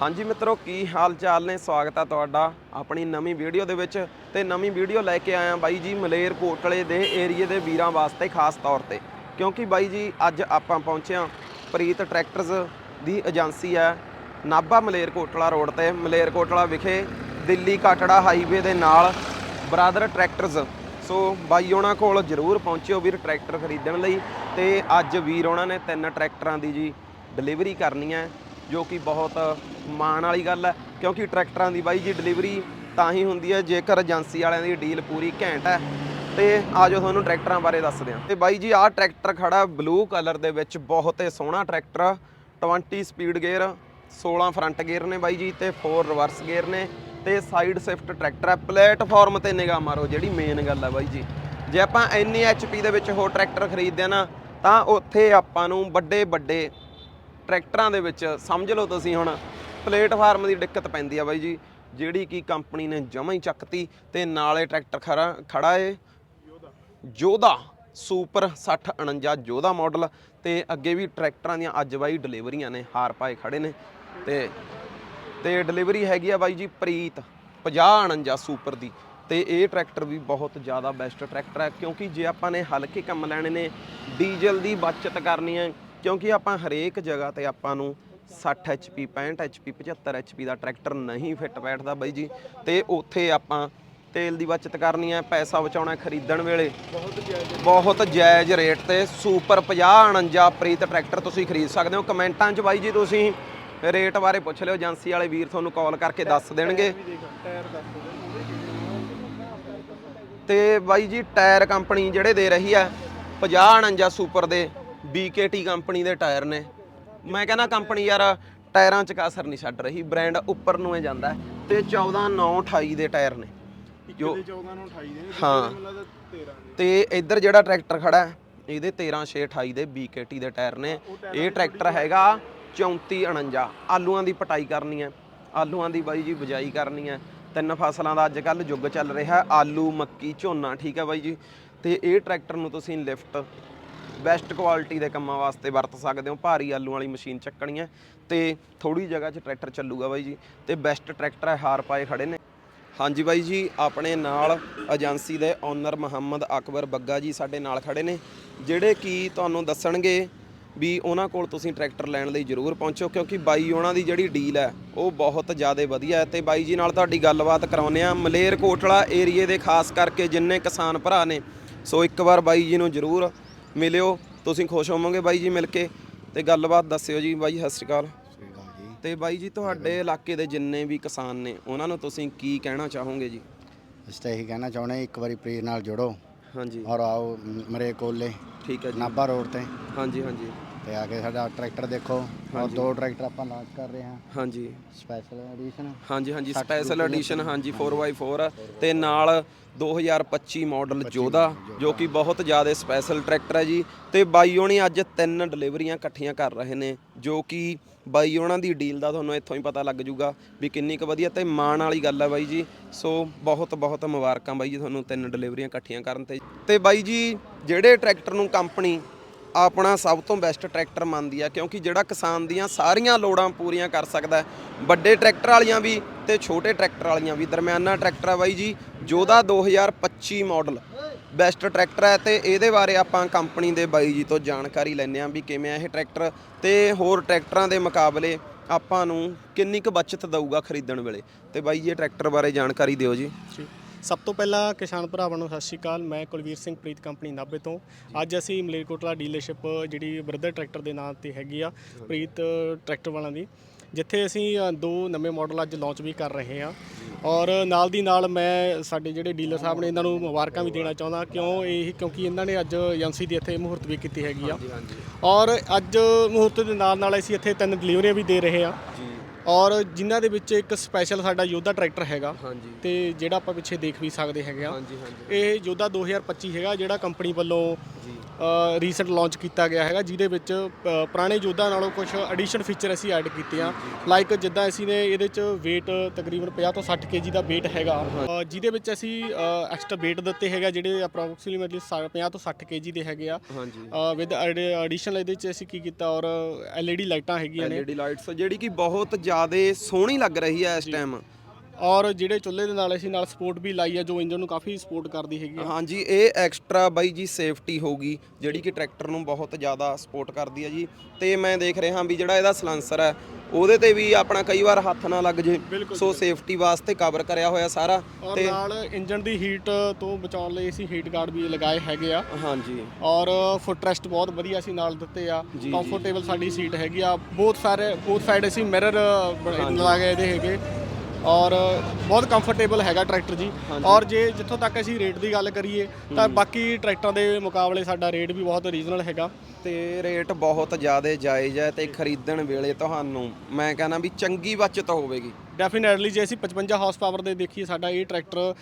ਹਾਂਜੀ ਮਿੱਤਰੋ, ਕੀ ਹਾਲ ਚਾਲ ਨੇ? ਸਵਾਗਤ ਆ ਤੁਹਾਡਾ ਆਪਣੀ ਨਵੀਂ ਵੀਡੀਓ ਦੇ ਵਿੱਚ। ਤੇ ਨਵੀਂ ਵੀਡੀਓ ਲੈ ਕੇ ਆਇਆ ਬਾਈ ਜੀ ਮਲੇਰ ਕੋਟਲੇ ਦੇ ਏਰੀਏ ਦੇ ਵੀਰਾਂ ਵਾਸਤੇ ਖਾਸ ਤੌਰ ਤੇ। ਕਿਉਂਕਿ ਬਾਈ ਜੀ, ਅੱਜ ਆਪਾਂ ਪਹੁੰਚਿਆ ਪ੍ਰੀਤ ਟਰੈਕਟਰਸ ਦੀ ਏਜੰਸੀ ਹੈ ਨਾਭਾ ਮਲੇਰ ਕੋਟਲਾ ਰੋਡ ਤੇ। ਮਲੇਰ ਕੋਟਲਾ ਵਿਖੇ ਦਿੱਲੀ ਕਾਟੜਾ ਹਾਈਵੇ ਦੇ ਨਾਲ ਬਰਾਦਰ ਟਰੈਕਟਰਸ ਸੋ ਬਾਈ ਉਹਨਾਂ ਕੋਲ ਜਰੂਰ ਪਹੁੰਚਿਓ ਵੀਰ ਟਰੈਕਟਰ ਖਰੀਦਣ ਲਈ। ਤੇ ਅੱਜ ਵੀਰ ਉਹਨਾਂ ਨੇ ਤਿੰਨ ਟਰੈਕਟਰਾਂ ਦੀ ਜੀ ਡਿਲੀਵਰੀ ਕਰਨੀ ਹੈ। ਜੋ ਕਿ ਬਹੁਤ ਮਾਣ ਵਾਲੀ ਗੱਲ ਹੈ, ਕਿਉਂਕਿ ਟਰੈਕਟਰਾਂ ਦੀ ਬਾਈ ਜੀ ਡਿਲੀਵਰੀ ਤਾਂ ਹੀ ਹੁੰਦੀ ਹੈ, ਜੇਕਰ ਏਜੰਸੀ ਵਾਲਿਆਂ ਦੀ ਡੀਲ ਪੂਰੀ ਘੈਂਟ ਹੈ। ਤੇ ਆਜੋ ਤੁਹਾਨੂੰ ਟਰੈਕਟਰਾਂ ਬਾਰੇ ਦੱਸਦੇ ਹਾਂ। ਤੇ ਬਾਈ ਜੀ, ਆਹ ਟਰੈਕਟਰ ਖੜਾ ਬਲੂ ਕਲਰ ਦੇ ਵਿੱਚ, ਬਹੁਤ ਹੀ ਸੋਹਣਾ ਟਰੈਕਟਰ ਆ। 20 ਸਪੀਡ ਗੇਅਰ 16 ਫਰੰਟ ਗੇਅਰ ਨੇ ਬਾਈ ਜੀ ਤੇ 4 ਰਿਵਰਸ ਗੇਅਰ ਨੇ। ਤੇ ਸਾਈਡ ਸ਼ਿਫਟ ਟਰੈਕਟਰ ਹੈ ਪਲੇਟਫਾਰਮ ਤੇ ਨਿਗਾਹ ਮਾਰੋ, ਜਿਹੜੀ ਮੇਨ ਗੱਲ ਹੈ ਬਾਈ ਜੀ। ਜੇ ਆਪਾਂ ਇੰਨੀ ਐਚਪੀ ਦੇ ਵਿੱਚ ਹੋਰ ਟਰੈਕਟਰ ਖਰੀਦਦੇ ਆ ਨਾ, ਤਾਂ ਉੱਥੇ ਆਪਾਂ ਨੂੰ ਵੱਡੇ ਵੱਡੇ ਟਰੈਕਟਰਾਂ ਦੇ ਵਿੱਚ ਸਮਝ ਲਓ ਤੁਸੀਂ ਹੁਣ, ਪਲੇਟਫਾਰਮ ਦੀ ਦਿੱਕਤ ਪੈਂਦੀ ਆ ਬਾਈ ਜੀ, ਜਿਹੜੀ ਕਿ ਕੰਪਨੀ ਨੇ ਜਮਾ ਹੀ ਚੱਕਤੀ ਤੇ ਨਾਲੇ ਟਰੈਕਟਰ ਖੜਾ ਖੜਾ ਏ। ਜੋਧਾ ਸੁਪਰ 6049 ਜੋਧਾ ਮਾਡਲ ਤੇ ਅੱਗੇ ਵੀ ਟਰੈਕਟਰਾਂ ਦੀਆਂ ਅੱਜ ਬਾਈ ਡਿਲੀਵਰੀਆਂ ਨੇ, ਹਾਰ ਪਾਏ ਖੜੇ ਨੇ ਤੇ ਤੇ ਡਿਲੀਵਰੀ ਹੈਗੀ ਆ ਬਾਈ ਜੀ ਪ੍ਰੀਤ 5049 ਸੁਪਰ ਦੀ ਤੇ ਇਹ ਟਰੈਕਟਰ ਵੀ ਬਹੁਤ ਜ਼ਿਆਦਾ ਬੈਸਟ ਟਰੈਕਟਰ ਹੈ ਕਿਉਂਕਿ ਜੇ ਆਪਾਂ ਨੇ ਹਲਕੇ ਕੰਮ ਲੈਣੇ ਨੇ, ਡੀਜ਼ਲ ਦੀ ਬਚਤ ਕਰਨੀ ਹੈ ਕਿਉਂਕਿ ਆਪਾਂ ਹਰੇਕ ਜਗ੍ਹਾ ਤੇ ਆਪਾਂ ਨੂੰ 60 HP 65 HP 75 HP ਦਾ ਟਰੈਕਟਰ ਨਹੀਂ ਫਿੱਟ ਬੈਠਦਾ ਬਾਈ ਜੀ। ਤੇ ਉੱਥੇ ਆਪਾਂ ਤੇਲ ਦੀ ਬਚਤ ਕਰਨੀ ਹੈ, ਪੈਸਾ ਬਚਾਉਣਾ ਖਰੀਦਣ ਵੇਲੇ। ਬਹੁਤ ਜਾਇਜ਼ ਰੇਟ ਤੇ ਸੁਪਰ 5049 ਪ੍ਰੀਤ ਟਰੈਕਟਰ ਤੁਸੀਂ ਖਰੀਦ ਸਕਦੇ ਹੋ। ਕਮੈਂਟਾਂ 'ਚ ਬਾਈ ਜੀ ਤੁਸੀਂ ਰੇਟ ਬਾਰੇ ਪੁੱਛ ਲਿਓ, ਏਜੰਸੀ ਵਾਲੇ ਵੀਰ ਤੁਹਾਨੂੰ ਕਾਲ ਕਰਕੇ ਦੱਸ ਦੇਣਗੇ। ਤੇ ਬਾਈ ਜੀ, ਟਾਇਰ ਕੰਪਨੀ ਜਿਹੜੇ ਦੇ ਰਹੀ ਹੈ 5049 ਸੁਪਰ ਦੇ। BKT ਕੰਪਨੀ ਦੇ ਟਾਇਰ ਨੇ। ਮੈਂ ਕਹਿੰਦਾ ਕੰਪਨੀ ਯਾਰ ਟਾਇਰਾਂ 'ਚ ਕਸਰ ਨਹੀਂ ਛੱਡ ਰਹੀ ਬ੍ਰਾਂਡ ਉੱਪਰ ਨੂੰ ਹੀ ਜਾਂਦਾ ਹੈ ਤੇ 14 9 28 ਦੇ ਟਾਇਰ ਨੇ। ਜੋ 14 ਨੂੰ 28 ਦੇ ਨੇ ਹਾਂ। ਮਤਲਬ 13 ਦੇ। ਤੇ ਇੱਧਰ ਜਿਹੜਾ ਟਰੈਕਟਰ ਖੜਾ ਹੈ ਇਹਦੇ 13 6 28 ਦੇ BKT ਦੇ ਟਾਇਰ ਨੇ। ਇਹ ਟਰੈਕਟਰ ਹੈਗਾ 34 49 ਆਲੂਆਂ ਦੀ ਪਟਾਈ ਕਰਨੀ ਹੈ। ਆਲੂਆਂ ਦੀ ਬਾਈ ਜੀ ਬਜਾਈ ਕਰਨੀ ਹੈ। ਤਿੰਨ ਫਸਲਾਂ ਦਾ ਅੱਜ ਕੱਲ ਯੁੱਗ ਚੱਲ ਰਿਹਾ ਆਲੂ ਮੱਕੀ ਝੋਨਾ ਠੀਕ ਹੈ ਬਾਈ ਜੀ। ਤੇ ਇਹ ਟਰੈਕਟਰ ਨੂੰ ਤੁਸੀਂ ਲਿਫਟ ਬੈਸਟ ਕੁਆਲਿਟੀ ਦੇ ਕੰਮਾਂ ਵਾਸਤੇ ਵਰਤ ਸਕਦੇ ਹੋ। ਭਾਰੀ ਆਲੂ ਵਾਲੀ ਮਸ਼ੀਨ ਚੱਕਣੀ ਹੈ ਤੇ ਥੋੜੀ ਜਗ੍ਹਾ 'ਚ ਟਰੈਕਟਰ ਚੱਲੂਗਾ ਬਾਈ ਜੀ ਤੇ ਬੈਸਟ ਟਰੈਕਟਰ ਹੈ, ਹਾਰ ਪਾਏ ਖੜੇ ਨੇ। ਹਾਂਜੀ ਬਾਈ ਜੀ, ਆਪਣੇ ਨਾਲ ਏਜੰਸੀ ਦੇ ਓਨਰ ਮੁਹੰਮਦ ਅਕਬਰ ਬੱਗਾ ਜੀ ਸਾਡੇ ਨਾਲ ਖੜੇ ਨੇ, ਜਿਹੜੇ ਕਿ ਤੁਹਾਨੂੰ ਦੱਸਣਗੇ ਵੀ ਉਹਨਾਂ ਕੋਲ ਤੁਸੀਂ ਟਰੈਕਟਰ ਲੈਣ ਲਈ ਜ਼ਰੂਰ ਪਹੁੰਚੋ, ਕਿਉਂਕਿ ਬਾਈ ਉਹਨਾਂ ਦੀ ਜਿਹੜੀ ਡੀਲ ਹੈ, ਉਹ ਬਹੁਤ ਜ਼ਿਆਦਾ ਵਧੀਆ ਹੈ। ਤੇ ਬਾਈ ਜੀ ਨਾਲ ਤੁਹਾਡੀ ਗੱਲਬਾਤ ਕਰਾਉਂਦੇ ਆ ਮਲੇਰ ਕੋਟਲਾ ਏਰੀਏ ਦੇ ਖਾਸ ਕਰਕੇ ਜਿੰਨੇ ਕਿਸਾਨ ਭਰਾ ਨੇ, ਸੋ ਇੱਕ ਵਾਰ ਬਾਈ ਜੀ ਨੂੰ ਜ਼ਰੂਰ ਮਿਲਿਓ ਤੁਸੀਂ ਖੁਸ਼ ਹੋਵੋਗੇ ਬਾਈ ਜੀ ਮਿਲ ਕੇ? ਤੇ ਗੱਲਬਾਤ ਦੱਸਿਓ ਜੀ ਬਾਈ ਸਤਿ ਸ਼੍ਰੀ ਅਕਾਲ। ਤੇ ਬਾਈ ਜੀ ਤੁਹਾਡੇ ਇਲਾਕੇ ਦੇ ਜਿੰਨੇ ਵੀ ਕਿਸਾਨ ਨੇ ਉਹਨਾਂ ਨੂੰ ਤੁਸੀਂ ਕੀ ਕਹਿਣਾ ਚਾਹੋਗੇ ਜੀ? ਅਸੀਂ ਤਾਂ ਇਹੀ ਕਹਿਣਾ ਚਾਹੁੰਦੇ ਇੱਕ ਵਾਰੀ ਪ੍ਰੀਤ ਨਾਲ ਜੁੜੋ। ਹਾਂਜੀ। ਔਰ ਆਓ ਮਰੇ ਕੋਲੇ ਠੀਕ ਹੈ ਜੀ। ਨਾਭਾ ਰੋਡ ਤੇ। ਹਾਂਜੀ ਹਾਂਜੀ। ਤੇ ਆ ਕੇ ਸਾਡਾ ਟਰੈਕਟਰ ਦੇਖੋ ਔਰ ਦੋ ਟਰੈਕਟਰ ਆਪਾਂ ਲਾਂਚ ਕਰ ਰਹੇ ਹਾਂ। ਹਾਂਜੀ। ਸਪੈਸ਼ਲ ਐਡੀਸ਼ਨ ਹਾਂਜੀ ਹਾਂਜੀ ਸਪੈਸ਼ਲ ਐਡੀਸ਼ਨ ਹਾਂਜੀ 4x4 ਤੇ ਨਾਲ 2025 ਮਾਡਲ ਜੋਧਾ ਜੋ ਕਿ ਬਹੁਤ ਜ਼ਿਆਦਾ ਸਪੈਸ਼ਲ ਟਰੈਕਟਰ ਹੈ ਜੀ। ਤੇ ਬਾਈ ਹੋਣੀ ਅੱਜ ਤਿੰਨ ਡਿਲੀਵਰੀਆਂ ਇਕੱਠੀਆਂ ਕਰ ਰਹੇ ਨੇ ਜੋ ਕਿ ਬਾਈ ਉਹਨਾਂ ਦੀ ਡੀਲ ਦਾ ਤੁਹਾਨੂੰ ਇੱਥੋਂ ਹੀ ਪਤਾ ਲੱਗ ਜੂਗਾ ਵੀ ਕਿੰਨੀ ਕੁ ਵਧੀਆ ਤੇ ਮਾਣ ਵਾਲੀ ਗੱਲ ਹੈ ਬਾਈ ਜੀ। ਸੋ ਬਹੁਤ ਬਹੁਤ ਮੁਬਾਰਕਾਂ ਬਾਈ ਜੀ ਤੁਹਾਨੂੰ ਤਿੰਨ ਡਿਲੀਵਰੀਆਂ ਇਕੱਠੀਆਂ ਕਰਨ ਤੇ। ਤੇ ਬਾਈ ਜੀ ਜਿਹੜੇ ਟਰੈਕਟਰ ਨੂੰ ਕੰਪਨੀ ਆਪਣਾ ਸਭ ਤੋਂ ਬੈਸਟ ਟਰੈਕਟਰ ਮੰਨਦੀ ਆ, ਕਿਉਂਕਿ ਜਿਹੜਾ ਕਿਸਾਨ ਦੀਆਂ ਸਾਰੀਆਂ ਲੋੜਾਂ ਪੂਰੀਆਂ ਕਰ ਸਕਦਾ ਵੱਡੇ ਟਰੈਕਟਰ ਵਾਲੀਆਂ ਵੀ ਤੇ ਛੋਟੇ ਟਰੈਕਟਰ ਵਾਲੀਆਂ ਵੀ। ਦਰਮਿਆਨਾ ਟਰੈਕਟਰ ਆ ਬਾਈ ਜੀ, ਜੋਧਾ 2025 ਮਾਡਲ ਬੈਸਟ ਟਰੈਕਟਰ ਹੈ ਤੇ ਇਹਦੇ ਬਾਰੇ ਆਪਾਂ ਕੰਪਨੀ ਦੇ ਬਾਈ ਜੀ ਤੋਂ ਜਾਣਕਾਰੀ ਲੈਂਦੇ ਆ ਵੀ ਕਿਵੇਂ ਆ ਇਹ ਟਰੈਕਟਰ ਤੇ ਹੋਰ ਟਰੈਕਟਰਾਂ ਦੇ ਮੁਕਾਬਲੇ ਆਪਾਂ ਨੂੰ ਕਿੰਨੀ ਕੁ ਬਚਤ ਦਊਗਾ ਖਰੀਦਣ ਵੇਲੇ। ਤੇ ਬਾਈ ਜੀ, ਇਹ ਟਰੈਕਟਰ ਬਾਰੇ ਜਾਣਕਾਰੀ ਦਿਓ ਜੀ। ਜੀ। ਸਭ ਤੋਂ ਪਹਿਲਾਂ ਕਿਸਾਨ ਭਰਾਵਾਂ ਨੂੰ ਸਤਿ ਸ਼੍ਰੀ ਅਕਾਲ। ਮੈਂ ਕੁਲਵੀਰ ਸਿੰਘ ਪ੍ਰੀਤ ਕੰਪਨੀ ਨਾਭੇ ਤੋਂ। ਅੱਜ ਅਸੀਂ ਮਲੇਰਕੋਟਲਾ ਡੀਲਰਸ਼ਿਪ ਜਿਹੜੀ ਬ੍ਰਦਰ ਟਰੈਕਟਰ ਦੇ ਨਾਂ ਤੇ ਹੈਗੀ ਆ ਪ੍ਰੀਤ ਟਰੈਕਟਰ ਵਾਲਾਂ ਦੀ ਜਿੱਥੇ ਅਸੀਂ ਦੋ ਨਵੇਂ ਮਾਡਲ ਅੱਜ ਲਾਂਚ ਵੀ ਕਰ ਰਹੇ ਹਾਂ। ਔਰ ਨਾਲ ਦੀ ਨਾਲ ਮੈਂ ਸਾਡੇ ਜਿਹੜੇ ਡੀਲਰ ਸਾਹਿਬ ਨੇ ਇਹਨਾਂ ਨੂੰ ਮੁਬਾਰਕਾਂ ਵੀ ਦੇਣਾ ਚਾਹੁੰਦਾ ਕਿਉਂ ਇਹ ਕਿਉਂਕਿ ਇਹਨਾਂ ਨੇ ਅੱਜ ਏਜੰਸੀ ਦੀ ਇੱਥੇ ਮਹੂਰਤ ਵੀ ਕੀਤੀ ਹੈਗੀ ਆ। ਔਰ ਅੱਜ ਮਹੂਰਤ ਦੇ ਨਾਲ ਨਾਲ ਅਸੀਂ ਇੱਥੇ ਤਿੰਨ ਡਿਲੀਵਰੀਆਂ ਵੀ ਦੇ ਰਹੇ ਜੀ। ਔਰ ਜਿਨ੍ਹਾਂ ਦੇ ਵਿੱਚ ਇੱਕ ਸਪੈਸ਼ਲ ਸਾਡਾ ਯੋਧਾ ਟਰੈਕਟਰ ਹੈਗਾ। ਹਾਂਜੀ। ਤੇ ਜਿਹੜਾ ਆਪਾਂ ਪਿੱਛੇ ਦੇਖ ਵੀ ਸਕਦੇ ਹੈਗੇ ਆ। ਹਾਂਜੀ ਹਾਂਜੀ ਇਹ ਯੋਧਾ 2025 ਹੈਗਾ ਜਿਹੜਾ ਕੰਪਨੀ ਵੱਲੋਂ ਜੀ। ਰੀਸੈਂਟ ਲਾਂਚ ਕੀਤਾ ਗਿਆ ਹੈਗਾ ਜਿਹਦੇ ਵਿੱਚ ਅ, ਪੁਰਾਣੇ ਯੋਧਾ ਨਾਲੋਂ ਕੁਝ ਐਡੀਸ਼ਨ ਫੀਚਰ ਅਸੀਂ ਐਡ ਕੀਤੇ ਆ। ਲਾਈਕ ਜਿੱਦਾਂ ਅਸੀਂ ਨੇ ਇਹਦੇ ਚ weight ਤਕਰੀਬਨ 50 ਤੋਂ 60 kg ਦਾ weight ਹੈਗਾ। ਅ, ਜਿਹਦੇ ਵਿੱਚ ਅਸੀਂ ਐਕਸਟਰਾ weight ਦਿੱਤੇ ਹੈਗਾ ਜਿਹੜੇ ਅਪਰੋਕਸੀਮੇਟਲੀ 50 ਤੋਂ 60 kg ਦੇ ਹੈਗੇ ਆ। ਹਾਂਜੀ। ਵਿਦ ਐਡੀਸ਼ਨਲ ਇਹਦੇ ਚ ਅਸੀਂ ਕੀ ਕੀਤਾ ਔਰ LED ਲਾਈਟਾਂ ਹੈਗੀਆਂ ਨੇ। LED ਲਾਈਟਸ ਜਿਹੜੀ ਕਿ ਬਹੁਤ ਜ਼ਿਆਦਾ ਸੋਹਣੀ ਲੱਗ ਰਹੀ ਹੈ ਇਸ ਟਾਈਮ ਔਰ ਜਿਹੜੇ ਚੁੱਲ੍ਹੇ ਦੇ ਨਾਲ ਅਸੀਂ ਨਾਲ ਸਪੋਰਟ ਵੀ ਲਾਈ ਆ ਜੋ ਇੰਜਨ ਨੂੰ ਕਾਫੀ ਸਪੋਰਟ ਕਰਦੀ ਹੈਗੀ ਆ। ਹਾਂਜੀ ਇਹ ਐਕਸਟਰਾ ਬਾਈ ਜੀ ਸੇਫਟੀ ਹੋਊਗੀ ਜਿਹੜੀ ਕਿ ਟਰੈਕਟਰ ਨੂੰ ਬਹੁਤ ਜ਼ਿਆਦਾ ਸਪੋਰਟ ਕਰਦੀ ਹੈ ਜੀ। ਤੇ ਮੈਂ ਦੇਖ ਰਿਹਾ ਵੀ ਜਿਹੜਾ ਇਹਦਾ ਸਲੈਂਸਰ ਹੈ ਉਹਦੇ ਤੇ ਵੀ ਆਪਣਾ ਕਈ ਵਾਰ ਹੱਥ ਨਾ ਲੱਗ ਜੇ ਬਿਲਕੁਲ ਸੋ ਸੇਫਟੀ ਵਾਸਤੇ ਕਵਰ ਕਰਿਆ ਹੋਇਆ ਸਾਰਾ। ਔਰ ਨਾਲ ਇੰਜਨ ਦੀ ਹੀਟ ਤੋਂ ਬਚਾਉਣ ਲਈ ਅਸੀਂ ਹੀਟ ਗਾਰਡ ਵੀ ਲਗਾਏ ਹੈਗੇ ਆ। ਹਾਂਜੀ। ਔਰ ਫੁੱਟ ਰੈਸਟ ਬਹੁਤ ਵਧੀਆ ਅਸੀਂ ਨਾਲ ਦਿੱਤੇ ਆ। ਕੰਫਰਟੇਬਲ ਸਾਡੀ ਸੀਟ ਹੈਗੀ ਆ। ਬਹੁਤ ਸਾਰੇ ਬਹੁਤ ਸਾਈਡ ਅਸੀਂ ਮਿਰਰ ਲਗਾਏ ਇਹਦੇ ਹੈਗੇ। ਔਰ ਬਹੁਤ ਕੰਫਰਟੇਬਲ ਹੈਗਾ ਟਰੈਕਟਰ ਜੀ। ਔਰ ਜੇ ਜਿੱਥੋਂ ਤੱਕ ਅਸੀਂ ਰੇਟ ਦੀ ਗੱਲ ਕਰੀਏ ਤਾਂ ਬਾਕੀ ਟਰੈਕਟਰਾਂ ਦੇ ਮੁਕਾਬਲੇ ਸਾਡਾ ਰੇਟ ਵੀ ਬਹੁਤ ਰੀਜ਼ਨਲ ਹੈਗਾ। ਤੇ ਰੇਟ ਬਹੁਤ ਜ਼ਿਆਦਾ ਜਾਇਜ਼ ਹੈ ਤੇ ਖਰੀਦਣ ਵੇਲੇ ਤੁਹਾਨੂੰ ਮੈਂ ਕਹਿੰਦਾ ਵੀ ਚੰਗੀ ਬਚਤ ਹੋਵੇਗੀ। ਡੈਫੀਨਿਟਲੀ ਜੇ ਅਸੀਂ 55 ਹਾਰਸ ਪਾਵਰ ਦੇ ਦੇਖੀਏ, ਸਾਡਾ ਇਹ ਟਰੈਕਟਰ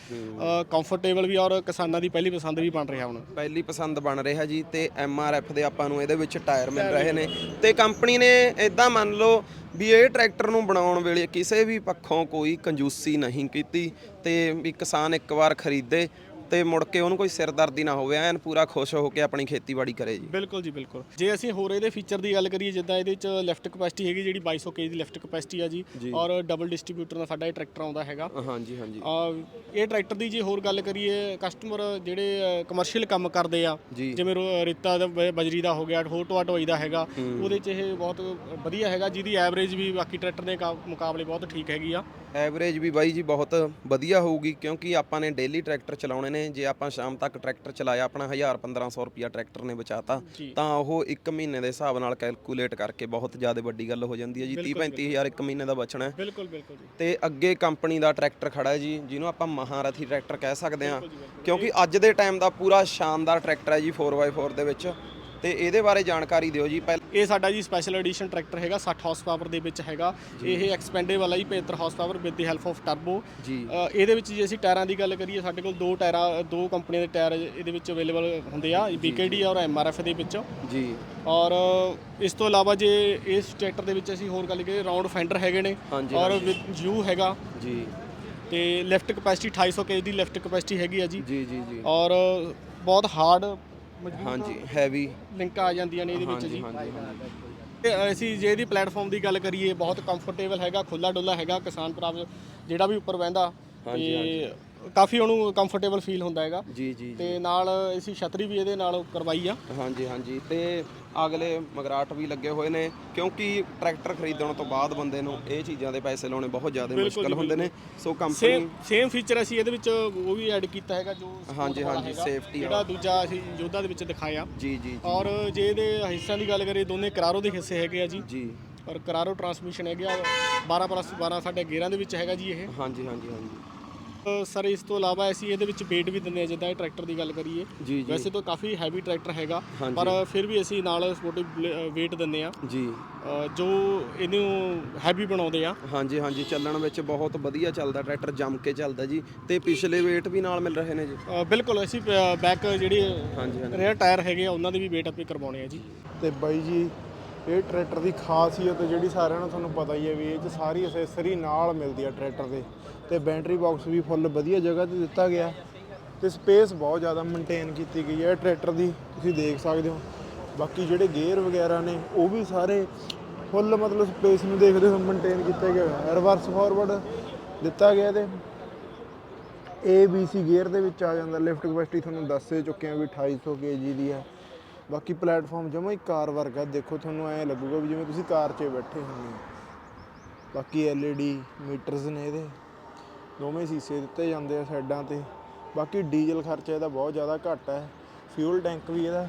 ਕੰਫਰਟੇਬਲ ਵੀ ਔਰ ਕਿਸਾਨਾਂ ਦੀ ਪਹਿਲੀ ਪਸੰਦ ਵੀ ਬਣ ਰਿਹਾ ਹੁਣ। ਪਹਿਲੀ ਪਸੰਦ ਬਣ ਰਿਹਾ ਜੀ ਤੇ ਐਫ ਦੇ ਆਪਾਂ ਨੂੰ ਇਹਦੇ ਵਿੱਚ ਟਾਇਰ ਮਿਲ ਰਹੇ ਨੇ ਤੇ ਕੰਪਨੀ ਨੇ ਇਦਾਂ ਮੰਨ ਲਓ ਵੀ ਇਹ ਟਰੈਕਟਰ ਨੂੰ ਬਣਾਉਣ ਵੇਲੇ ਕਿਸੇ ਵੀ ਪੱਖੋਂ ਕੋਈ ਕੰਜੂਸੀ ਨਹੀਂ ਕੀਤੀ ਤੇ ਵੀ ਕਿਸਾਨ ਇੱਕ ਵਾਰ ਖਰੀਦੇ ਤੇ ਮੁੜ ਕੇ ਉਹਨੂੰ ਕੋਈ ਸਿਰਦਰਦੀ ਨਾ ਹੋਵੇ ਐਨ ਪੂਰਾ ਖੁਸ਼ ਹੋ ਕੇ ਆਪਣੀ ਖੇਤੀਬਾੜੀ ਕਰੇ ਜੀ। ਬਿਲਕੁਲ ਜੀ ਬਿਲਕੁਲ। ਜੇ ਅਸੀਂ ਹੋਰ ਇਹਦੇ ਫੀਚਰ ਦੀ ਗੱਲ ਕਰੀਏ ਜਿੱਦਾਂ ਇਹਦੇ ਵਿੱਚ ਲੈਫਟ ਕਪੈਸਿਟੀ ਹੈਗੀ ਜਿਹੜੀ 2200 ਕੇਜ ਦੀ ਲੈਫਟ ਕਪੈਸਿਟੀ ਆ ਜੀ ਔਰ ਡਬਲ ਡਿਸਟ੍ਰੀਬਿਊਟਰ ਦਾ ਸਾਡਾ ਇਹ ਟਰੈਕਟਰ ਆਉਂਦਾ ਹੈਗਾ। ਹਾਂਜੀ ਹਾਂਜੀ। ਅਹ ਇਹ ਟਰੈਕਟਰ ਦੀ ਜੇ ਹੋਰ ਗੱਲ ਕਰੀਏ ਕਸਟਮਰ ਜਿਹੜੇ ਕਮਰਸ਼ੀਅਲ ਕੰਮ ਕਰਦੇ ਆ ਜੀ। ਜਿਵੇਂ ਰੋ- ਰੇਤਾ ਦਾ ਬ- ਬਜਰੀ ਦਾ ਹੋ ਗਿਆ ਹੋਰ ਢੋਆ ਢੋਈ ਦਾ ਹੈਗਾ ਉਹਦੇ ਚ ਇਹ ਬਹੁਤ ਵਧੀਆ ਹੈਗਾ ਜਿਹਦੀ ਐਵਰੇਜ ਵੀ ਬਾਕੀ ਟਰੈਕਟਰ ਦੇ ਕਾ- ਮੁਕਾਬਲੇ ਬਹੁਤ ਠੀਕ ਹੈਗੀ ਆ। ਐਵਰੇਜ ਵੀ ਬਾਈ ਜੀ ਬਹੁਤ ਵਧੀਆ ਹੋਊਗੀ ਕਿਉਂਕਿ ਆਪਾਂ ਨੇ ਡੇਲੀ ਟਰੈਕਟਰ ਚਲਾਉਣੇ ਨੇ। ਜੇ ਆਪਾਂ ਸ਼ਾਮ ਤੱਕ ਟਰੈਕਟਰ ਚਲਾਇਆ ਆਪਣਾ 1000 1500 ਰੁਪਿਆ ਟਰੈਕਟਰ ਨੇ ਬਚਾਤਾ। ਤਾਂ ਉਹ 1 ਮਹੀਨੇ ਦੇ ਹਿਸਾਬ ਨਾਲ ਕੈਲਕੂਲੇਟ ਕਰਕੇ ਬਹੁਤ ਜ਼ਿਆਦਾ ਵੱਡੀ ਗੱਲ ਹੋ ਜਾਂਦੀ ਹੈ ਜੀ। 30 35000 1 ਮਹੀਨੇ ਦਾ ਬਚਣਾ ਹੈ। ਬਿਲਕੁਲ ਬਿਲਕੁਲ ਜੀ। ਤੇ ਅੱਗੇ ਕੰਪਨੀ ਦਾ ਟਰੈਕਟਰ ਖੜਾ ਹੈ ਜੀ ਜਿਹਨੂੰ ਆਪਾਂ ਮਹਾਰਥੀ ਟਰੈਕਟਰ ਕਹਿ ਸਕਦੇ ਹਾਂ। ਕਿਉਂਕਿ ਅੱਜ ਦੇ ਟਾਈਮ ਦਾ ਪੂਰਾ ਸ਼ਾਨਦਾਰ ਟਰੈਕਟਰ ਹੈ ਜੀ 4x4 ਦੇ ਵਿੱਚ। ਤੇ ਇਹਦੇ ਬਾਰੇ ਜਾਣਕਾਰੀ ਦਿਓ ਜੀ। ਪਹਿਲਾਂ ਇਹ ਸਾਡਾ ਜੀ ਸਪੈਸ਼ਲ ਐਡੀਸ਼ਨ ਟਰੈਕਟਰ ਹੈਗਾ 60 ਹਾਰਸ ਪਾਵਰ ਦੇ ਵਿੱਚ ਹੈਗਾ। ਇਹ ਐਕਸਪੈਂਡੇਬਲ ਹੈ ਜੀ 75 horse power with the help of turbo ਜੀ ਇਹਦੇ ਵਿੱਚ ਜੇ ਅਸੀਂ ਟਾਇਰਾਂ ਦੀ ਗੱਲ ਕਰੀਏ ਸਾਡੇ ਕੋਲ ਦੋ ਟਾਇਰਾਂ ਦੋ ਕੰਪਨੀਆਂ ਦੇ ਟਾਇਰ ਇਹਦੇ ਵਿੱਚ ਅਵੇਲੇਬਲ ਹੁੰਦੇ ਆ BKD ਔਰ MRF ਦੇ ਵਿੱਚ। ਜੀ। ਔਰ ਇਸ ਤੋਂ ਇਲਾਵਾ ਜੇ ਇਸ ਟਰੈਕਟਰ ਦੇ ਵਿੱਚ ਅਸੀਂ ਹੋਰ ਗੱਲ ਕਰੀਏ ਰਾਉਂਡ ਫੈਂਡਰ ਹੈਗੇ ਨੇ। ਔਰ ਯੂ ਹੈਗਾ। ਜੀ। ਤੇ ਲੈਫਟ ਕਪੈਸਿਟੀ 250 ਕੇਜ ਦੀ ਲੈਫਟ ਕਪੈਸਿਟੀ ਹੈਗੀ ਆ ਜੀ। ਜੀ ਜੀ ਜੀ। ਔਰ ਬਹੁਤ ਹਾਰਡ ਹਾਂਜੀ ਹੈਵੀ ਲਿੰਕਾਂ ਆ ਜਾਂਦੀਆਂ ਨੇ ਇਹਦੇ ਵਿੱਚ ਜੀ। ਹਾਂਜੀ ਹਾਂਜੀ। ਤੇ ਅਸੀਂ ਜੇ ਇਹਦੀ ਪਲੇਟਫਾਰਮ ਦੀ ਗੱਲ ਕਰੀਏ ਬਹੁਤ ਕੰਫਰਟੇਬਲ ਹੈਗਾ ਖੁੱਲਾ ਡੁੱਲਾ ਹੈਗਾ ਕਿਸਾਨ ਭਰਾ ਜਿਹੜਾ ਵੀ ਉੱਪਰ ਬਹਿੰਦਾ ਤੇ ਕਾਫੀ ਉਹਨੂੰ ਕੰਫਰਟੇਬਲ ਫੀਲ ਹੁੰਦਾ ਹੈਗਾ। ਜੀ ਜੀ ਤੇ ਨਾਲ ਅਸੀਂ ਛਤਰੀ ਵੀ ਇਹਦੇ ਨਾਲ ਕਰਵਾਈ ਆ। ਹਾਂਜੀ ਹਾਂਜੀ। ਤੇ ਅਗਲੇ ਮਗਰਾਟ ਵੀ ਲੱਗੇ ਹੋਏ ਨੇ ਕਿਉਂਕਿ ਟਰੈਕਟਰ ਖਰੀਦਣ ਤੋਂ ਬਾਅਦ ਬੰਦੇ ਨੂੰ ਇਹ ਚੀਜ਼ਾਂ ਦੇ ਪੈਸੇ ਲਾਉਣੇ ਬਹੁਤ ਜ਼ਿਆਦਾ ਮੁਸ਼ਕਲ ਹੁੰਦੇ ਨੇ। ਸੋ ਕੰਪਨੀ ਸੇਮ ਫੀਚਰ ਅਸੀਂ ਇਹਦੇ ਵਿੱਚ ਉਹ ਵੀ ਐਡ ਕੀਤਾ ਹੈਗਾ ਜੋ ਹਾਂਜੀ, ਹਾਂਜੀ, safety ਜਿਹੜਾ ਦੂਜਾ ਅਸੀਂ ਯੋਧਾ ਦੇ ਵਿੱਚ ਦਿਖਾਇਆ। ਜੀ ਜੀ ਔਰ ਜੇ ਇਹਦੇ ਹਿੱਸਿਆਂ ਦੀ ਗੱਲ ਕਰੀਏ ਦੋਨੇ ਕਰਾਰੋ ਦੇ ਹਿੱਸੇ ਹੈਗੇ ਆ ਜੀ। ਜੀ। ਔਰ ਕਰਾਰੋ ਟਰਾਂਸਮਿਸ਼ਨ ਹੈਗਾ 12 ਪਲੱਸ 12 ਸਾਡੇ ਗੇਅਰਾਂ ਦੇ ਵਿੱਚ ਹੈਗਾ ਜੀ ਇਹ। ਹਾਂਜੀ ਹਾਂਜੀ ਹਾਂਜੀ। ਸਰ ਇਸ ਤੋਂ ਇਲਾਵਾ ਅਸੀਂ ਇਹਦੇ ਵਿੱਚ weight ਵੀ ਦਿੰਦੇ ਆ ਜਿੱਦਾਂ ਇਹ ਟਰੈਕਟਰ ਦੀ ਗੱਲ ਕਰੀਏ। ਵੈਸੇ ਤਾਂ ਕਾਫੀ ਹੈਵੀ ਟਰੈਕਟਰ ਹੈਗਾ। ਪਰ ਫਿਰ ਵੀ ਅਸੀਂ ਨਾਲ ਸਪੋਰਟਿਵ weight ਦਿੰਦੇ ਆ ਜੀ। ਜੋ ਇਹਨੂੰ ਹੈਵੀ ਬਣਾਉਂਦੇ ਆ ਹਾਂਜੀ ਹਾਂਜੀ ਚੱਲਣ ਵਿੱਚ ਬਹੁਤ ਵਧੀਆ ਚੱਲਦਾ ਟਰੈਕਟਰ ਜੰਮ ਕੇ ਚੱਲਦਾ ਜੀ। ਤੇ ਪਿਛਲੇ weight ਵੀ ਨਾਲ ਮਿਲ ਰਹੇ ਨੇ ਜੀ। ਬਿਲਕੁਲ ਅਸੀਂ ਬੈਕ ਜਿਹੜੀ ਹਾਂਜੀ ਹਾਂਜੀ। ਰੇਅਰ ਟਾਇਰ ਹੈਗੇ ਆ ਉਹਨਾਂ ਦੇ ਵੀ weight ਆਪੇ ਕਰਵਾਉਣੇ ਆ ਜੀ। ਤੇ ਬਾਈ ਜੀ ਇਹ ਟਰੈਕਟਰ ਦੀ ਖਾਸੀਅਤ ਜਿਹੜੀ ਸਾਰਿਆਂ ਨੂੰ ਤੁਹਾਨੂੰ ਪਤਾ ਹੀ ਹੈ ਵੀ ਇਹ 'ਚ ਸਾਰੀ ਅਸੈਸਰੀ ਨਾਲ ਮਿਲਦੀ ਆ ਟਰੈਕਟਰ ਦੇ। ਤੇ ਬੈਟਰੀ ਬਾਕਸ ਵੀ ਫੁੱਲ ਵਧੀਆ ਜਗ੍ਹਾ ਤੇ ਦਿੱਤਾ ਗਿਆ। ਤੇ ਸਪੇਸ ਬਹੁਤ ਜ਼ਿਆਦਾ ਮੇਨਟੇਨ ਕੀਤੀ ਗਈ ਹੈ ਟਰੈਕਟਰ ਦੀ, ਤੁਸੀਂ ਦੇਖ ਸਕਦੇ ਹੋ। ਬਾਕੀ ਜਿਹੜੇ ਗੇਅਰ ਵਗੈਰਾ ਨੇ, ਉਹ ਵੀ ਸਾਰੇ ਫੁੱਲ ਮਤਲਬ ਸਪੇਸ ਨੂੰ ਦੇਖਦੇ ਹੋ ਮੇਨਟੇਨ ਕੀਤਾ ਗਿਆ ਹੈ ਰਿਵਰਸ ਫਾਰਵਰਡ ਦਿੱਤਾ ਗਿਆ ਇਹਦੇ। ਏ ਬੀ ਸੀ ਗੇਅਰ ਦੇ ਵਿੱਚ ਆ ਜਾਂਦਾ। ਲਿਫਟ ਕਪੈਸਿਟੀ ਤੁਹਾਨੂੰ ਦੱਸ ਚੁੱਕੇ ਹਾਂ ਵੀ 2800 ਕੇਜੀ ਦੀ ਹੈ। ਬਾਕੀ ਪਲੇਟਫਾਰਮ ਜਮਾ ਹੀ ਕਾਰ ਵਰਗਾ। ਦੇਖੋ ਤੁਹਾਨੂੰ ਐਂ ਲੱਗੂਗਾ ਵੀ ਜਿਵੇਂ ਤੁਸੀਂ ਕਾਰ 'ਚ ਬੈਠੇ ਹੋਣੇ ਹੋ। ਬਾਕੀ LED ਮੀਟਰਸ ਨੇ ਇਹਦੇ। ਦੋਵੇਂ ਸੀਸੇ ਦਿੱਤੇ ਜਾਂਦੇ ਆ ਸਾਈਡਾਂ ਤੇ। ਬਾਕੀ ਡੀਜ਼ਲ ਖਰਚਾ ਇਹਦਾ ਬਹੁਤ ਜ਼ਿਆਦਾ ਘੱਟ ਹੈ ਫਿਊਲ ਟੈਂਕ ਵੀ ਇਹਦਾ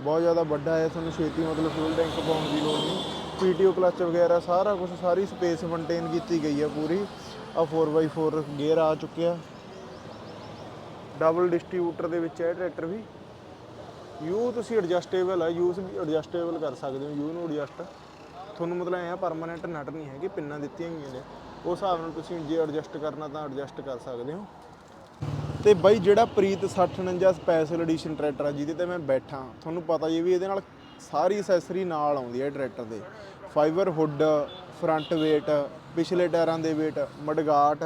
ਬਹੁਤ ਜ਼ਿਆਦਾ ਵੱਡਾ ਹੈ ਤੁਹਾਨੂੰ ਛੇਤੀ ਮਤਲਬ ਫਿਊਲ ਟੈਂਕ ਪਾਉਣ ਦੀ ਲੋੜ ਨਹੀਂ। ਪੀਟੀਓ ਕਲਚ ਵਗੈਰਾ ਸਾਰਾ ਕੁਝ ਸਾਰੀ ਸਪੇਸ ਮੇਨਟੇਨ ਕੀਤੀ ਗਈ ਹੈ ਪੂਰੀ। ਆ 4x4 ਗੇਅਰ ਆ ਚੁੱਕਿਆ ਡਬਲ ਡਿਸਟ੍ਰੀਬਿਊਟਰ ਦੇ ਵਿੱਚ ਹੈ ਟਰੈਕਟਰ ਵੀ। ਯੂ ਤੁਸੀਂ ਐਡਜਸਟੇਬਲ ਹੈ ਯੂਸ ਐਡਜਸਟੇਬਲ ਕਰ ਸਕਦੇ ਹੋ। ਯੂ ਨੂੰ ਐਡਜਸਟ ਤੁਹਾਨੂੰ ਮਤਲਬ ਐ ਪਰਮਾਨੈਂਟ ਨਟ ਨਹੀਂ ਹੈਗੇ, ਪਿੰਨਾਂ ਦਿੱਤੀਆਂ ਗਈਆਂ ਨੇ। ਉਸ ਹਿਸਾਬ ਨਾਲ ਤੁਸੀਂ ਜੇ ਐਡਜਸਟ ਕਰਨਾ ਤਾਂ ਐਡਜਸਟ ਕਰ ਸਕਦੇ ਹੋ। ਤੇ ਬਾਈ ਜਿਹੜਾ ਪ੍ਰੀਤ 6049 ਸਪੈਸ਼ਲ ਐਡੀਸ਼ਨ ਟਰੈਕਟਰ ਆ, ਜਿਹਦੇ ਤੇ ਮੈਂ ਬੈਠਾ, ਤੁਹਾਨੂੰ ਪਤਾ ਜੀ ਵੀ ਇਹਦੇ ਨਾਲ ਸਾਰੀ ਅਸੈਸਰੀ ਨਾਲ ਆਉਂਦੀ ਹੈ ਟਰੈਕਟਰ ਦੇ। ਫਾਈਬਰ ਹੁੱਡ ਫਰੰਟ ਵੇਟ ਪਿਛਲੇ ਟਾਇਰਾਂ ਦੇ ਵੇਟ ਮਡਗਾਟ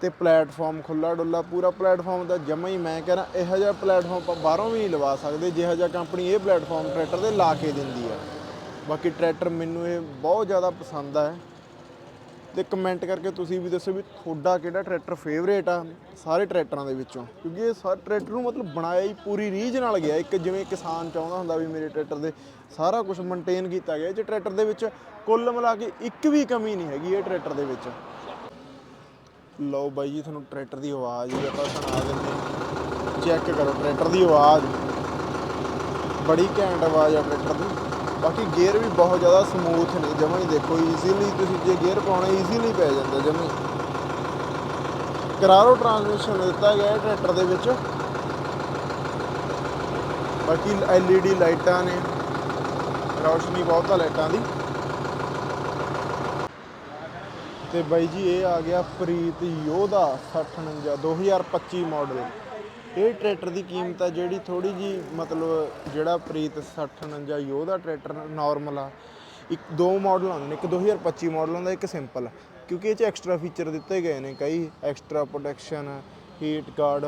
ਤੇ ਪਲੇਟਫਾਰਮ ਖੁੱਲਾ ਡੁੱਲਾ ਪੂਰਾ ਪਲੇਟਫਾਰਮ ਦਾ ਜਮਾ ਹੀ ਮੈਂ ਕਹਿੰਦਾ ਇਹੋ ਜਿਹਾ ਪਲੇਟਫਾਰਮ ਆਪਾਂ ਬਾਹਰੋਂ ਵੀ ਨਹੀਂ ਲਵਾ ਸਕਦੇ, ਜਿਹੋ ਜਿਹਾ ਕੰਪਨੀ ਇਹ ਪਲੇਟਫਾਰਮ ਟਰੈਕਟਰ ਦੇ ਲਾ ਕੇ ਦਿੰਦੀ ਆ ਬਾਕੀ ਟਰੈਕਟਰ ਮੈਨੂੰ ਇਹ ਬਹੁਤ ਜ਼ਿਆਦਾ ਪਸੰਦ ਆ। ਤੇ ਕਮੈਂਟ ਕਰਕੇ ਤੁਸੀਂ ਵੀ ਦੱਸੋ ਵੀ ਤੁਹਾਡਾ ਕਿਹੜਾ ਟਰੈਕਟਰ ਫੇਵਰੇਟ ਆ ਸਾਰੇ ਟਰੈਕਟਰਾਂ ਦੇ ਵਿੱਚੋਂ? ਕਿਉਂਕਿ ਇਹ ਸਾਰੇ ਟਰੈਕਟਰ ਨੂੰ ਮਤਲਬ ਬਣਾਇਆ ਹੀ ਪੂਰੀ ਰੀਝ ਨਾਲ ਗਿਆ। ਇੱਕ ਜਿਵੇਂ ਕਿਸਾਨ ਚਾਹੁੰਦਾ ਹੁੰਦਾ ਵੀ ਮੇਰੇ ਟਰੈਕਟਰ ਦੇ ਸਾਰਾ ਕੁਝ ਮੇਨਟੇਨ ਕੀਤਾ ਗਿਆ। ਇਹ ਟਰੈਕਟਰ ਦੇ ਵਿੱਚ ਕੁੱਲ ਮਿਲਾ ਕੇ ਇੱਕ ਵੀ ਕਮੀ ਨਹੀਂ ਹੈਗੀ ਇਹ ਟਰੈਕਟਰ ਦੇ ਵਿੱਚ। ਲਓ ਬਾਈ ਜੀ, ਤੁਹਾਨੂੰ ਟਰੈਕਟਰ ਦੀ ਆਵਾਜ਼ ਵੀ ਆਪਾਂ ਸੁਣਾ ਦਿੰਦੇ ਚੈੱਕ ਕਰੋ ਟਰੈਕਟਰ ਦੀ ਆਵਾਜ਼। ਬੜੀ ਘੈਂਟ ਆਵਾਜ਼ ਆ ਟਰੈਕਟਰ ਦੀ। ਬਾਕੀ ਗੇਅਰ ਵੀ ਬਹੁਤ ਜ਼ਿਆਦਾ ਸਮੂਥ ਨੇ, ਜਮਾਂ ਹੀ ਦੇਖੋ ਈਜ਼ੀਲੀ ਤੁਸੀਂ ਜੇ ਗੇਅਰ ਪਾਉਣਾ ਈਜ਼ੀਲੀ ਪੈ ਜਾਂਦਾ ਜਮਾਂ ਕਰਾਰੋ ਟਰਾਂਸਮਿਸ਼ਨ ਦਿੱਤਾ ਗਿਆ ਟਰੈਕਟਰ ਦੇ ਵਿੱਚ। ਬਾਕੀ LED ਲਾਈਟਾਂ ਨੇ, ਰੌਸ਼ਨੀ ਬਹੁਤ ਆ ਲਾਈਟਾਂ ਦੀ। ਤੇ ਬਾਈ ਜੀ, ਇਹ ਆ ਗਿਆ ਪ੍ਰੀਤ ਯੋਧਾ 6049 2025 ਮਾਡਲ ਇਹ ਟਰੈਕਟਰ ਦੀ ਕੀਮਤ ਆ ਜਿਹੜੀ ਥੋੜੀ ਜੀ ਮਤਲਬ ਜਿਹੜਾ ਪ੍ਰੀਤ 6049 ਯੋਧਾ ਟਰੈਕਟਰ ਨਾਰਮਲ ਆ। ਇੱਕ ਦੋ ਮਾਡਲ ਆਉਂਦੇ ਨੇ, ਇੱਕ 2025 ਮਾਡਲ ਹੁੰਦਾ ਇੱਕ ਸਿੰਪਲ ਕਿਉਂਕਿ ਇਹ ਚ ਐਕਸਟਰਾ ਫੀਚਰ ਦਿੱਤੇ ਗਏ ਨੇ ਕਈ ਐਕਸਟਰਾ ਪ੍ਰੋਟੈਕਸ਼ਨ ਹੀਟ ਕਾਰਡ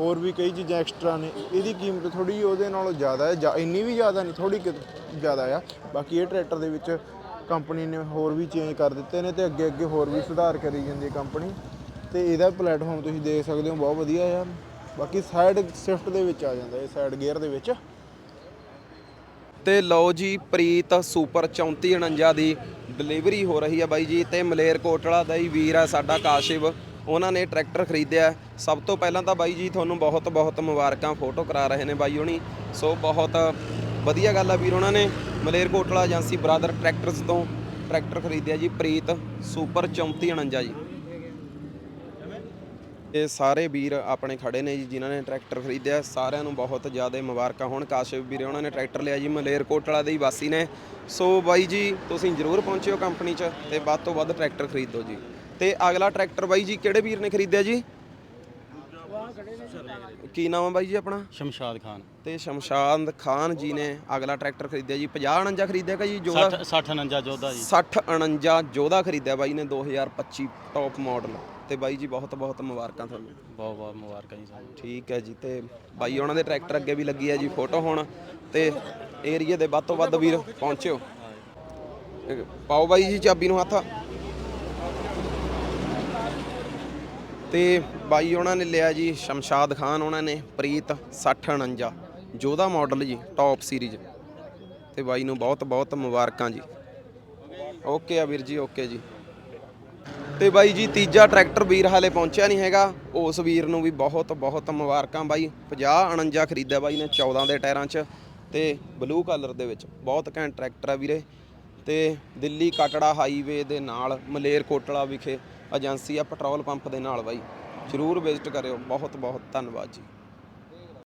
ਹੋਰ ਵੀ ਕਈ ਚੀਜ਼ਾਂ ਐਕਸਟਰਾ ਨੇ। ਇਹਦੀ ਕੀਮਤ ਥੋੜੀ ਜਿਹੀ ਉਹਦੇ ਨਾਲੋਂ ਜ਼ਿਆਦਾ ਹੈ ਜਾਂ ਇੰਨੀ ਵੀ ਜ਼ਿਆਦਾ ਨਹੀਂ ਥੋੜੀ ਜ਼ਿਆਦਾ ਆ। ਬਾਕੀ ਇਹ ਟਰੈਕਟਰ ਦੇ ਵਿੱਚ ਕੰਪਨੀ ਨੇ ਹੋਰ ਵੀ ਚੇਂਜ ਕਰ ਦਿੱਤੇ ਨੇ ਤੇ ਅੱਗੇ ਅੱਗੇ ਹੋਰ ਵੀ ਸੁਧਾਰ ਕਰੀ ਜਾਂਦੀ ਹੈ ਕੰਪਨੀ ਤੇ ਇਹਦਾ ਪਲੇਟਫਾਰਮ ਤੁਸੀਂ ਦੇਖ ਸਕਦੇ ਹੋ, ਬਹੁਤ ਵਧੀਆ ਆ। ਬਾਕੀ ਸਾਈਡ ਸ਼ਿਫਟ ਦੇ ਵਿੱਚ ਆ ਜਾਂਦਾ, ਇਹ ਸਾਈਡ ਗੇਅਰ ਦੇ ਵਿੱਚ। ਤੇ ਲਓ ਜੀ, ਪ੍ਰੀਤ ਸੁਪਰ 3449 ਦੀ ਡਿਲੀਵਰੀ ਹੋ ਰਹੀ ਹੈ ਬਾਈ ਜੀ, ਤੇ ਮਲੇਰਕੋਟਲਾ ਦਾ ਹੀ ਵੀਰ ਹੈ ਸਾਡਾ ਕਾਸ਼ਿਵ। ਉਹਨਾਂ ਨੇ ਟਰੈਕਟਰ ਖਰੀਦਿਆ। ਸਭ ਤੋਂ ਪਹਿਲਾਂ ਤਾਂ ਬਾਈ ਜੀ, ਤੁਹਾਨੂੰ ਬਹੁਤ ਬਹੁਤ ਮੁਬਾਰਕਾਂ ਫੋਟੋ ਕਰਾ ਰਹੇ ਨੇ ਬਾਈ ਹੋਣੀ। ਸੋ ਬਹੁਤ ਵਧੀਆ ਗੱਲ ਆ ਵੀਰ ਉਹਨਾਂ ਨੇ। ਮਲੇਰਕੋਟਲਾ ਏਜੰਸੀ ਬ੍ਰਦਰ ਟਰੈਕਟਰਸ ਤੋਂ ਟਰੈਕਟਰ ਖਰੀਦਿਆ ਜੀ, ਪ੍ਰੀਤ ਸੁਪਰ 3449 ਜੀ। ਇਹ ਸਾਰੇ ਵੀਰ ਆਪਣੇ ਖੜੇ ਨੇ ਜੀ ਜਿਨ੍ਹਾਂ ਨੇ ਟਰੈਕਟਰ ਖਰੀਦਿਆ ਸਾਰਿਆਂ ਨੂੰ ਬਹੁਤ ਜ਼ਿਆਦਾ ਮੁਬਾਰਕਾਂ ਹੋਣ। ਕਾਸ਼ਿਫ ਵੀਰੇ ਉਹਨਾਂ ਨੇ ਟਰੈਕਟਰ ਲਿਆ ਜੀ ਮਲੇਰਕੋਟਲਾ ਦੇ ਹੀ ਵਾਸੀ ਨੇ। ਸੋ ਬਾਈ ਜੀ ਤੁਸੀਂ ਜ਼ਰੂਰ ਪਹੁੰਚਿਓ ਕੰਪਨੀ 'ਚ ਤੇ ਵੱਧ ਤੋਂ ਵੱਧ ਟਰੈਕਟਰ ਖਰੀਦੋ ਜੀ। ਤੇ ਅਗਲਾ ਟਰੈਕਟਰ ਬਾਈ ਜੀ ਕਿਹੜੇ ਵੀਰ ਨੇ ਖਰੀਦਿਆ ਜੀ? ਕੀ ਨਾਮ ਹੈ ਬਾਈ ਜੀ ਆਪਣਾ? ਸ਼ਮਸ਼ਾਦ ਖਾਨ। ਤੇ ਸ਼ਮਸ਼ਾਦ ਖਾਨ ਜੀ ਨੇ ਅਗਲਾ ਟਰੈਕਟਰ ਖਰੀਦਿਆ ਜੀ। 50 49 ਖਰੀਦਿਆ ਕਾ ਜੀ ਜੋਦਾ 60 60 49 ਜੋਧਾ ਜੀ। 60 49 ਜੋਦਾ ਖਰੀਦਿਆ ਬਾਈ ਨੇ 2025 ਟੌਪ ਮਾਡਲ ਤੇ ਬਾਈ ਜੀ ਬਹੁਤ ਬਹੁਤ ਮੁਬਾਰਕਾਂ ਤੁਹਾਨੂੰ। ਬਹੁਤ ਬਹੁਤ ਮੁਬਾਰਕਾਂ ਜੀ ਸਾਨੂੰ ਠੀਕ ਹੈ ਜੀ ਤੇ ਬਾਈ ਉਹਨਾਂ ਦੇ ਟਰੈਕਟਰ ਅੱਗੇ ਵੀ ਲੱਗੀ ਹੈ ਜੀ ਫੋਟੋ ਹੁਣ ਤੇ ਏਰੀਏ ਦੇ ਵੱਧ ਤੋਂ ਵੱਧ ਵੀਰ ਪਹੁੰਚਿਓ। ਇਹ ਪਾਓ ਬਾਈ ਜੀ ਚਾਬੀ ਨੂੰ ਹੱਥ। ਤੇ ਬਾਈ ਉਹਨਾਂ ਨੇ ਲਿਆ ਜੀ ਸ਼ਮਸ਼ਾਦ ਖਾਨ ਉਹਨਾਂ ਨੇ ਪ੍ਰੀਤ 6049 ਜੋਧਾ ਮਾਡਲ ਜੀ ਟੌਪ ਸੀਰੀਜ਼ ਤੇ ਬਾਈ ਨੂੰ ਬਹੁਤ ਬਹੁਤ ਮੁਬਾਰਕਾਂ ਜੀ। ਓਕੇ ਆ ਵੀਰ ਜੀ ਓਕੇ ਜੀ। ਤੇ ਬਾਈ ਜੀ, ਤੀਜਾ ਟਰੈਕਟਰ ਵੀਰ ਹਾਲੇ ਪਹੁੰਚਿਆ ਨਹੀਂ ਹੈਗਾ। ਉਸ ਵੀਰ ਨੂੰ ਵੀ ਬਹੁਤ ਬਹੁਤ ਮੁਬਾਰਕਾਂ ਬਾਈ। 50 49 ਖਰੀਦਿਆ ਬਾਈ ਨੇ 14 ਦੇ ਟਾਇਰਾਂ 'ਚ ਤੇ ਬਲੂ ਕਲਰ ਦੇ ਵਿੱਚ। ਬਹੁਤ ਘੈਂਟ ਟਰੈਕਟਰ ਆ ਵੀਰੇ। ਤੇ ਦਿੱਲੀ ਕਟੜਾ ਹਾਈਵੇ ਦੇ ਨਾਲ ਮਲੇਰ ਕੋਟਲਾ ਵਿਖੇ ਏਜੰਸੀ ਆ ਪੈਟਰੋਲ ਪੰਪ ਦੇ ਨਾਲ ਬਾਈ। ਜਰੂਰ ਵਿਜ਼ਿਟ ਕਰਿਓ। ਬਹੁਤ ਬਹੁਤ ਧੰਨਵਾਦ ਜੀ।